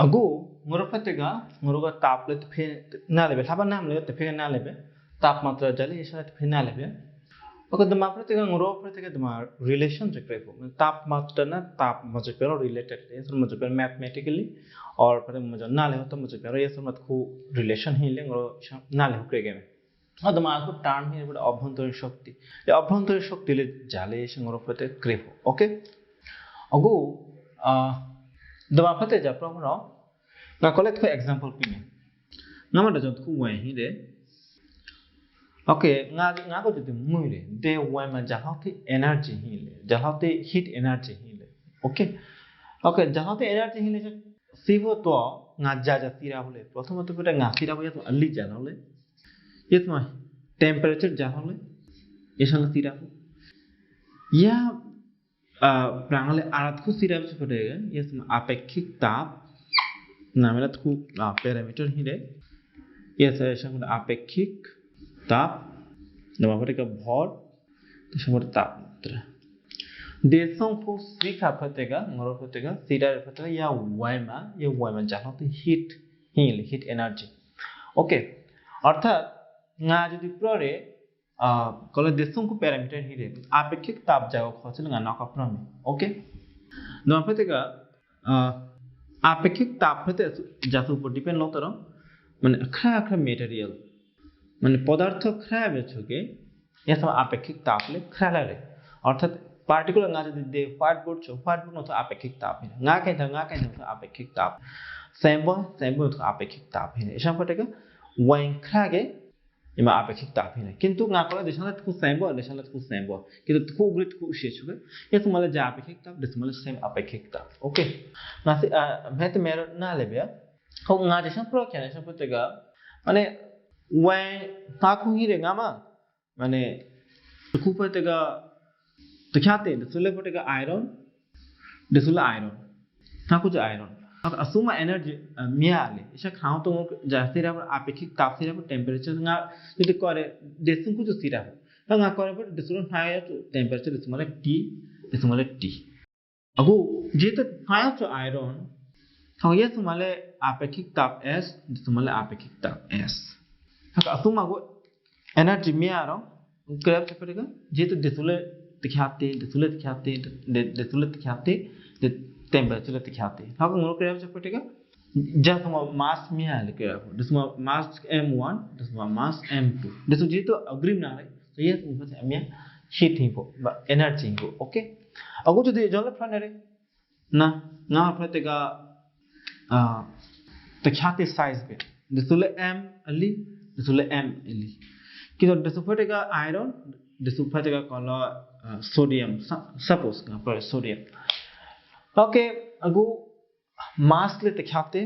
ago ngorfatega ngoroga taple tfe na lebe thaba nam le tfe na lebe তাপমাত্রা জালে এছাড়া তফে না লেবে ওকে তোমার প্রতি ওর উপরে থেকে তোমার রিলেশন যে টাইপ তাপমাত্রা না তাপ মজে পেরো রিলেটেড এসর মজে পেরো ম্যাথমেটিক্যালি और पर मजो ना ले तो मुझे पेरो ये सब मत खू रिलेशन ही ले और ना ले हुकरे गेम और তোমার খুব টার্ম হে বড় অভ্যন্তরীণ শক্তি এই অভ্যন্তরীণ শক্তি লে জালে এসে ওর উপরে ক্রেপ ওকে অগো dama fate ja promo na collect ko example pime nga ma da jont ku wen hi de okay nga nga ko jodi mui de de wen ma ja hao ti energy hi le ja hao ti heat energy hi le okay okay ja hao ti energy hi le সিভো তো nga ja ja tira হলে প্রথমত করে nga tira বলে তো আল্লি যা হলে ये तुम्हारे टेम्परेचर जा হলে এর সঙ্গে tira या प्रांगले आराध्य आराधकु सिराज पड़ेगा। सम आपेक्षिक ताप, नामेला तो तकु पैरामीटर ही रहे। रे यस ऐसा कुछ आपेक्षिक ताप नवाबरे का भार तो शब्द मतलब तापमात्रा देशों को स्वीकार का मरो पड़ेगा सिराज का या वायमा या वायमा जानो तो हीट हील हीट एनर्जी ओके अर्थात, ना जो दिप्रो रे desung ku parameter hire apekik tap jago khosel nga naka prame okay no apetega আপেক্ষিক তাপ হতে যাতে উপর ডিপেন্ড লতর মানে আখরা আখরা মেটেরিয়াল মানে পদার্থ খ্রা বেছকে এসব আপেক্ষিক তাপ লে খ্রালা রে অর্থাৎ পার্টিকুলার nga যদি দে হোয়াইট বোর্ড ছো হোয়াইট বোর্ড তো আপেক্ষিক তাপ হে nga কাই থা nga কাই থা আপেক্ষিক তাপ স্যাম্বল স্যাম্বল তো আপেক্ষিক তাপ হে এসব পটেকা wine খ্রাগে ima apekshik tap hine কিন্তু nga kala deshala tku sembo deshala tku sembo কিন্তু tku ugri tku ushe chuge yes male ja apekshik tap des male same apekshik tap okay na si bhet mer na lebe ho nga deshan pro kya deshan putega মানে when ta ku hire nga ma মানে tku putega tkhate desule putega iron desule iron ta ku ja iron අසුම energy මියාලි එෂ කාමතුමක ජාස්තිරම අපිකි තාපසිරම temperature nga ඉති කරේ දෙසුම් කුජු සිරහ nga කරේ පොඩ දෙසුම් හාය ටෙම්පරේචර් දෙසුමල T දෙසුමල T अगो जे तो फायर टू आयरन तो ये तुम्हारे आपेक्षिक ताप S तुम्हारे आपेक्षिक ताप S हाँ तुम अगो एनर्जी में आ रहा हूँ क्रैप से पड़ेगा जे तो दिसुले दिखाते दिसुले दिखाते दिसुले दिखाते टेम्परेचर दिखाते हाका ngoro ग्रेब से पड़ेगा just uma mass miya like this uma mass m1 this uma mass m2 this is to agree na right so yes we put miya heat hi po ba energy hi po okay agu যদি জলে প্রাণে না না প্রত্যেকা তো খ্যাতি size বে দিসুলে M আলি দিসুলে M আলি কিন্তু দিসু প্রত্যেকা iron দিসু প্রত্যেকা call sodium suppose না পরে সোডিয়াম ओके अगु ಓಕೆ ಅಗು ಮಾಸ್ಲೆ ತೆಖ್ಯಾತೆ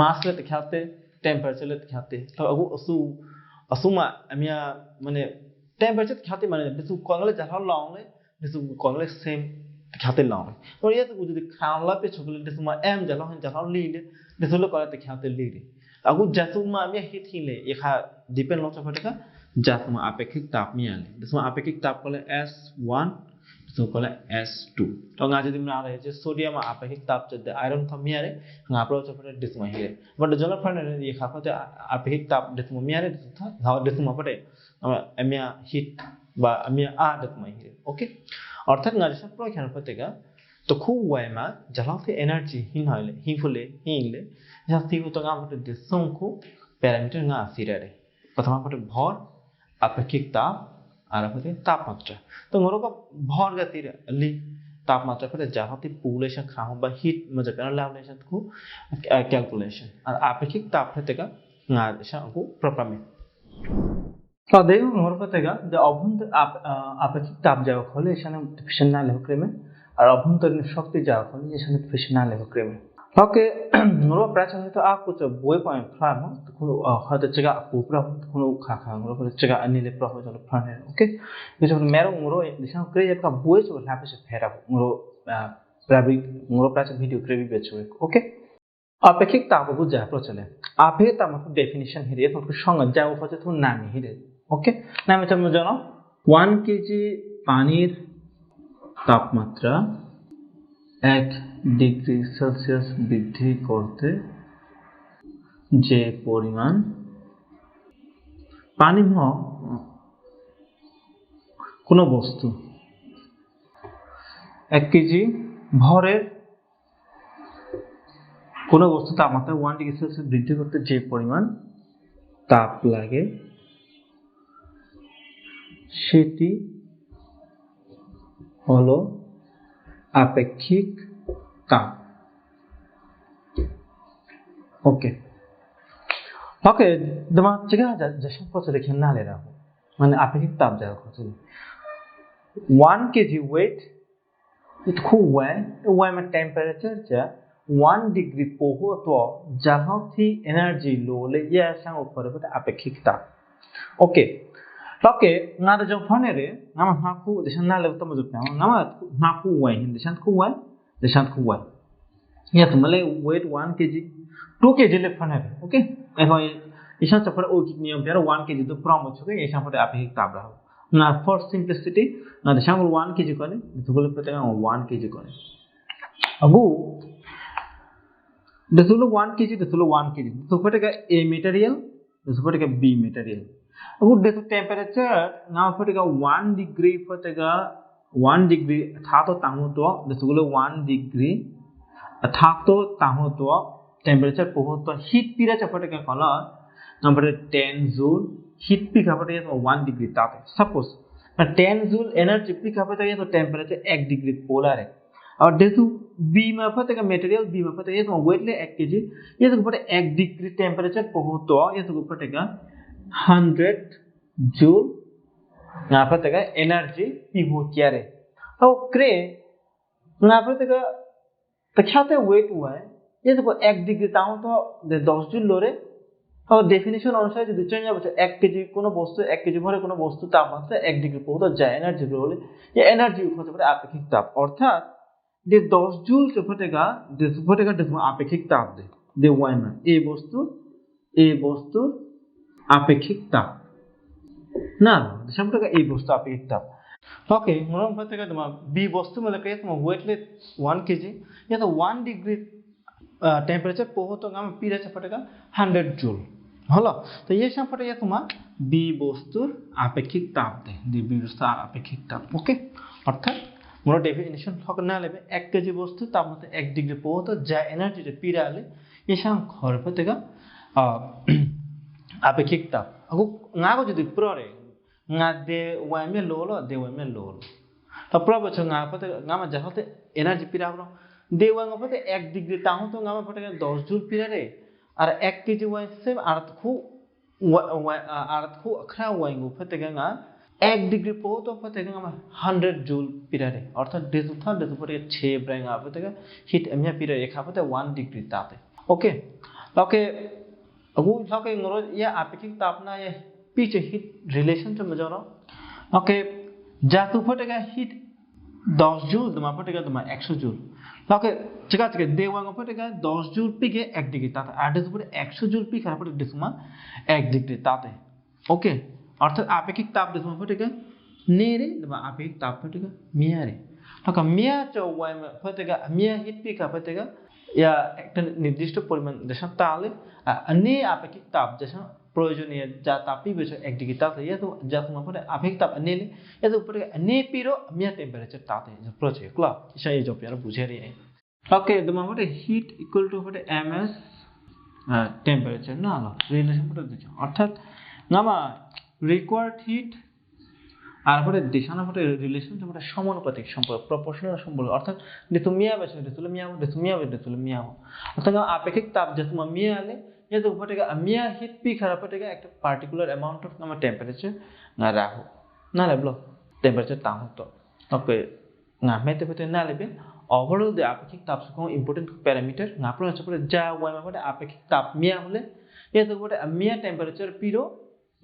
ಮಾಸ್ಲೆ ತೆಖ್ಯಾತೆ टेम्परेचर ख्याते तो अगु असु असुमा अमिया माने टेम्परेचर ख्याते माने बिसु कोंगले जाहा लोंग ले बिसु कोंगले सेम ख्याते लोंग तो ये तो जदि जुदि खाला पे छुगले बिसुमा एम जहा हन जहा ली ले बिसु लो करे ख्याते ली ले अगु जसुमा अमिया हित हिले एखा डिपेंड लोच फटेका जसुमा अपेक्षित ताप मिया मियाले बिसुमा अपेक्षित ताप कोले S 1 so kala S2 to nga jadi mna rahe je sodium apekik tap jade iron tham miare nga apro chapate disma hire but jala phane ye kha phate apekik tap disma miare tha ha disma pate amia heat বা আমি আ disma hire okay অর্থাৎ nga jasa pro khana phate ga তো খুব ওয়াইমা jalakte energy hin hile hin phule hin le jasti hu to nga phate disong ko parameter nga asirare প্রথম phate ভর আপেক্ষিক তাপ আর হচ্ছে তাপমাত্রা। তো ngoro ভর গতির লি তাপমাত্রা করে যাহাতে পপুলেশন খাও বা হিট মজা পেনা লাভলেশন কো ক্যালকুলেশন আর আপেক্ষিক তাপ থেকে properly সদেও ngoro থেকে যে অভ্যন্তর আপেক্ষিক তাপ যাওয়া হলে এখানে ফিশন না লেভ ক্রেমে, আর অভ্যন্তরীণ শক্তি যাওয়া হলে এখানে ফিশন না লেভ ক্রেমে ওকে ngoro প্রাচীন হয়তো আ কুচ বই পয়েন্ট ফ্রাম কোনো হয়তো চেগা পুপ্রা কোনো খা খা ngoro করে চেগা আনিলে প্রহ জল ফ্রানে ওকে কিছু মেরো ngoro দিশা ক্রে একটা বই চলে হ্যাপে সে ফেরা ngoro প্রাবি ngoro প্রাচীন ভিডিও ক্রেবি বেচো ওকে আপেক্ষিক তাপ বুঝা প্রচলে আপেক্ষিক তাপ মানে ডেফিনিশন হিরে তোমাকে সংজ্ঞা যাও হচ্ছে তোমার নামি হিরে ওকে নামে তুমি জানো ওয়ান কেজি পানির তাপমাত্রা এক ডিগ্রি সেলসিয়াস বৃদ্ধি করতে যে পরিমাণ পানিমহ কোনো বস্তু এক কেজি ভরের কোনো বস্তু তাপমাত্রা ওয়ান ডিগ্রি সেলসিয়াস বৃদ্ধি করতে যে পরিমাণ তাপ লাগে, সেটি হলো আপেক্ষিক তাপ ওকে ওকে তোমার 제가 যেসব কথা লিখে না রাখো মানে আপেক্ষিক তাপ যারা কথা ওয়ান কেজি ওয়েট খুব ওয়াই ওয়াই में टेम्परेचर चा वन डिग्री पोहो तो जहाँ थी एनर्जी लो ले ये sang ऊपर बता अपेक्षिक ताप okay okay nga da jong phone Oke, okay, nada jawabannya deh. Nama aku desan nala utama jawabnya. Nama aku uai, desan ku uai, desan ku uai. Ya, तुम्हारे weight 1 kg, 2 kg लिखना है, okay? ऐसा ऐसा चपर ओ कितनी हम तेरा 1 kg तो prom हो चुके, ऐसा पर आप ही किताब रहा ना फ़र्स्ट सिंप्लिसिटी ना देशांग 1 kg कोने, दुगले प्रत्येक 1 kg कोने. अबू दसुलो 1 kg, दसुलो 1 kg, दसुपटे का A material, दसुपटे का B material. अब देखो टेम्परेचर ना फिर वन डिग्री फतेग वन डिग्री था तो तांगो तो वन डिग्री था तो तो टेम्परेचर तो हीट पीरा चपटे का कल नंबर टेन जूल हीट पी खापटे तो one degree suppose ten joule energy P खापटे तो टेम्परेचर एक डिग्री पोलार है और देखो बी मार्फत का मेटेरियल बी मार्फत ये तो वेट ले एक के जी ये तो एक डिग्री टेम्परेचर पहुँच तो ये तो का 100 जूल यहाँ पर तक एनर्जी पीवो क्यारे और क्रे यहाँ पर तक तख्याते वेट हुआ है ये तो एक डिग्री ताऊ तो दे दस जूल लोरे और डेफिनेशन অনুসারে যদি চেঞ্জ হবে এক কেজি কোনো বস্তু এক কেজি ভরে কোনো বস্তু তাপমাত্রা এক ডিগ্রি পর্যন্ত যায় এনার্জি হলে এই এনার্জি হতে পারে আপেক্ষিক তাপ অর্থাৎ যে দশ জুল ফটেগা ফটেগা আপেক্ষিক তাপ দে দে ওয়াইমান এই বস্তুর এই বস্তুর আপেক্ষিক তাপ। না ದಶಾಂಶ এই বস্তু আপেক্ষিক তাপ। ಓಕೆ ಮೊದಲು ಬರ್ತಿಗೆ ನಮ್ಮ ಬಿ ವಸ್ತು ಮೂಲಕ তোমার ವೇಟ್ಲೆ ಒನ್ ಕೆ ಜಿ ಯಾಕೆ ওয়ান ডিগ্রি টেম্পারেচার পোহত আমি পি আছে ফটেকা হান্ড্রেড জুল হলো? তো এই সব ফটে তোমার বি বস্তুর আপেক্ষিক তাপ দেয়। বি বস্তু আপেক্ষিক তাপ ওকে অর্থাৎ মনে ডেফিনেশন হক না লেবে, এক কেজি বস্তু তাপমাত্রা এক ডিগ্রি পোহত যা এনার্জিটা পিড়ালে এসাং ঘর ফতেগা আপেক্ষিক তাপ আকৌ ngago যদি প্ররে nga de wame lolo de wame lolo ta probo cho nga pate nga ma jahote energy pira bro de wanga pate 1 degree তাহু তো nga ma pate 10 joule pira re আর 1 কেজি ওয়াই সেম আর খু আর খু খরা why go pate nga 1 degree পো তো pate nga 100 joule pira re অর্থাৎ ডেজু থা ডেজু pate 6 ব্রাই nga pate hit এমিয়া pira re খা pate 1 degree তাতে ওকে ওকে अगुल्फाके इंगरोज या आपेक्षिक तापना तो या पिच हिट रिलेशन से मज़ा रहा ओके, जातु फटेगा हिट 10 जूल दमा फटेगा दमा 100 जूल। तो लाके चिका चिके देवांग फटेगा 10 जूल पिके 1 डिग्री ताते। आडे दुपरे 100 जूल पिक हरा फटे 1 डिग्री ताते। ओके, अर्थात आपेक्षिक ताप डिस्मा फटेगा नेरे तो दमा आपेक्षिक ताप फटेगा मियारे। लाके मिया चौवाय में फटेगा मिया हिट पिक फटेगा ইয়া, একটা নির্দিষ্ট পরিমাণ দেশান তাহলে নে আপেক্ষিক তাপ দেশান প্রয়োজনীয়, যা তাপই বেশ এক ডিগ্রি তাপ ইয়া তো যা তোমার পরে আপেক্ষিক তাপ নেলে ইয়াতো উপরে নে পিরো, মিয়া টেম্পারেচার তাতে প্রচে ক্লাব সেই এই জব বুঝে রে ওকে তোমার পরে হিট ইকুয়াল টু পরে এম এস টেম্পারেচার না রিলেশন পরে দিচ্ছ অর্থাৎ, নামা রিকোয়ার্ড হিট আর পরে দিশানা পরে রিলেশন পরে সমানুপাতিক সম্পর্ক প্রপোর্শনাল সম্পর্ক অর্থাৎ যেহেতু মিয়া বেছে যেহেতু মিয়া যেহেতু মিয়া যেহেতু মিয়া অর্থাৎ আপেক্ষিক তাপ যেহেতু মিয়া আলে ये तो फटेगा मिया हीट पी खरा फटेगा एक particular amount of number temperature ना राहु ना लेबलो टेम्परेचर ताहु तो ओके ना मेते फटे ना लेबे ओवरऑल दे अपेक्षिक ताप से इंपोर्टेंट पैरामीटर ना प्रो चपरे जा वाय में फटे अपेक्षिक ताप मिया होले ये तो फटे मिया टेम्परेचर पिरो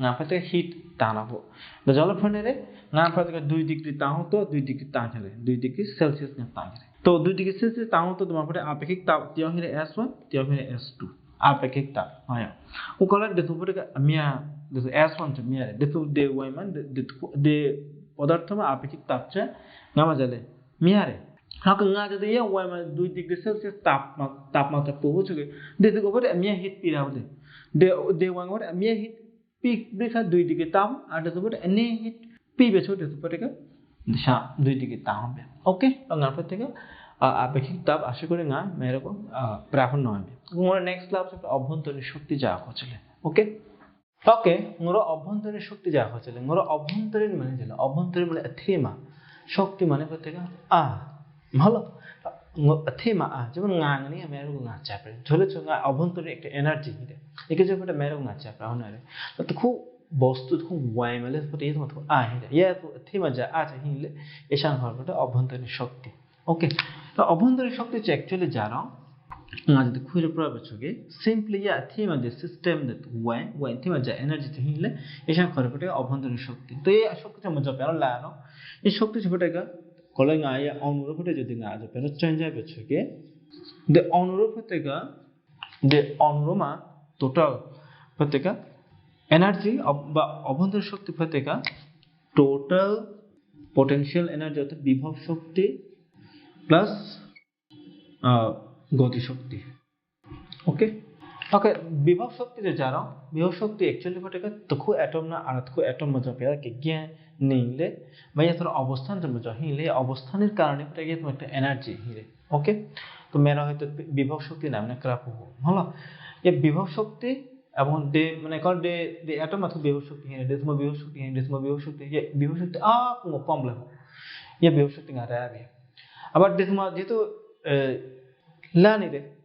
ꯉꯥꯐ ꯇꯦ ꯍꯤꯠ तानाबो द जल फनेरे ngapa ke 2 डिग्री ताहु तो 2 डिग्री ताहरे 2 डिग्री सेल्सियस ने ताहरे तो 2 डिग्री सेल्सियस ताहु तो तुम अपने आपेक्षिक ताप दियो हिरे S1 दियो हिरे S2 आपेक्षिक ताप हाया उ कलर दे सुपर मिया दे S1 छ मिया दे दे वाई मान दे पदार्थ में आपेक्षिक ताप छ नामा जले मिया रे हक nga jadi ya wai 2 degree Celsius ताप तापमात्रा पहुँच गए दे दे गोबर मिया हिट पीरा दे दे वांग मिया हिट দে ওপরে এনে হিট পি বেছো দে ওপরে কা দিশা দুই দিকে তাপ হবে ওকে nga থেকে আপেক্ষিক তাপ আশা করি না এরকম প্রাফন নয়। মোর নেক্সট ক্লাস অভ্যন্তরীণ শক্তি যা হচ্ছিল। ওকে ওকে মোর অভ্যন্তরীণ শক্তি যা হচ্ছিল, মোর অভ্যন্তরীণ মানে ছিল অভ্যন্তরীণ মানে থেমা শক্তি মানে প্রত্যেক আ ভালো। থেমা আ যেমন ngangani মেরু ngা চাপে ধরে ছো ngা অভ্যন্তরীণ একটা এনার্জি হিরে একে যে একটা মেরু ngা চাপে হনারে তো খুব বস্তু খুব ওয়াই মেলে তো এই মতো আ হিরে ইয়া তো থেমা যা আ চা হিলে এশান হরটা অভ্যন্তরীণ শক্তি ওকে তো অভ্যন্তরীণ শক্তি হচ্ছে অ্যাকচুয়ালি যারা nga যদি খুঁজে প্রবে চোগে সিম্পলি ইয়া থেমা যে সিস্টেম that ওয়াই ওয়াই থেমা যা এনার্জি তে হিলে এশান হরটা অভ্যন্তরীণ শক্তি তো এই শক্তিটা মজা পেল লানো এই শক্তি nga ya অনুরূপ হতে যদি nga আজ পেন চেঞ্জ হবে ছকে de অনুরূপ হতে গা de অনুরমা টোটাল হতে গা এনার্জি বা অভ্যন্তরীণ শক্তি হতে গা টোটাল পোটেনশিয়াল এনার্জি অর্থাৎ বিভব শক্তি প্লাস গতি শক্তি ওকে ওকে বিভব শক্তি যে যারা શક્તિ જો જાણો વિભવ શક્તિ એકચ્યુઅલી ફટકે না আর আড়াতખু એટમ મજો પેલા কে ગયા নেইলে বা তোর অবস্থান মজা হিলে, অবস্থানের কারণে ফটকে তোমার একটা এনার্জি হিলে ওকে তো মেরা হয়তো বিভব শক্তি নামে ক্রাপ হব, হলো? এ বিভব শক্তি এবং ডে মানে কল ডে ডে এটম তো বিভব শক্তি হিলে ডেসমো বিভব শক্তি হিলে ডেসমো বিভব শক্তি হিলে বিভব শক্তি আ কম লেখো ইয়ে বিভব শক্তি গাঁটা আবার ডেসমো যেহেতু লানি রে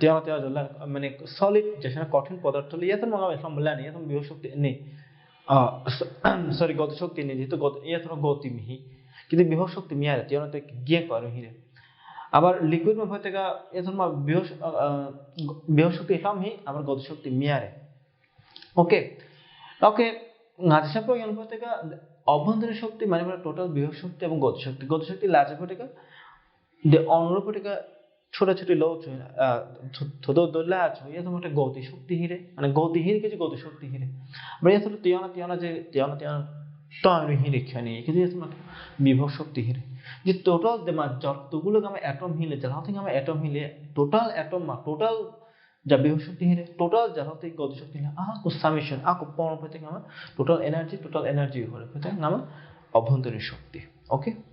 তেও তেও জল মানে সলিড যেখানে কঠিন পদার্থ ইয়াতন মগা সম্বলানি ইয়াতন বিভব শক্তি নেই সরি গত শক্তি নেই যেহেতু ইয়াতন গতি মিহি। কিন্তু বিভব শক্তি মিয়ারে তেও তো গিয়ে করে হিরে আবার লিকুইড মধ্যে থেকে ইয়াতন মা বিভব বিভব শক্তি কম হি আবার গত শক্তি মিয়ারে ওকে ওকে ngaji প্রয়োজন থেকে অভ্যন্তরীণ শক্তি মানে টোটাল বিভব শক্তি এবং গতি শক্তি। গতি শক্তি লাজে থেকে অনুরূপ থেকে ছোট ছোট লো থোদো দোলা আছো ইয়া তোমার একটা গতি শক্তি হিরে মানে গতি হিরে কিছু গতি শক্তি হিরে। ইয়া তোমার তিয়ানা তিয়ানা যে, তিয়ানা তিয়ানা তয়রি হিরে খানি কিন্তু তোমার বিভব শক্তি হিরে। যে টোটাল দেমা যতগুলো আমি অ্যাটম হিলে, যারা থেকে আমি অ্যাটম হিলে টোটাল অ্যাটম মা টোটাল যা বিভব শক্তি হিরে টোটাল যারা থেকে গতি শক্তি হিলে, আহ, কো সামেশন আহ, কো পেতে আমার টোটাল এনার্জি টোটাল এনার্জি পেতে আমার অভ্যন্তরীণ শক্তি ওকে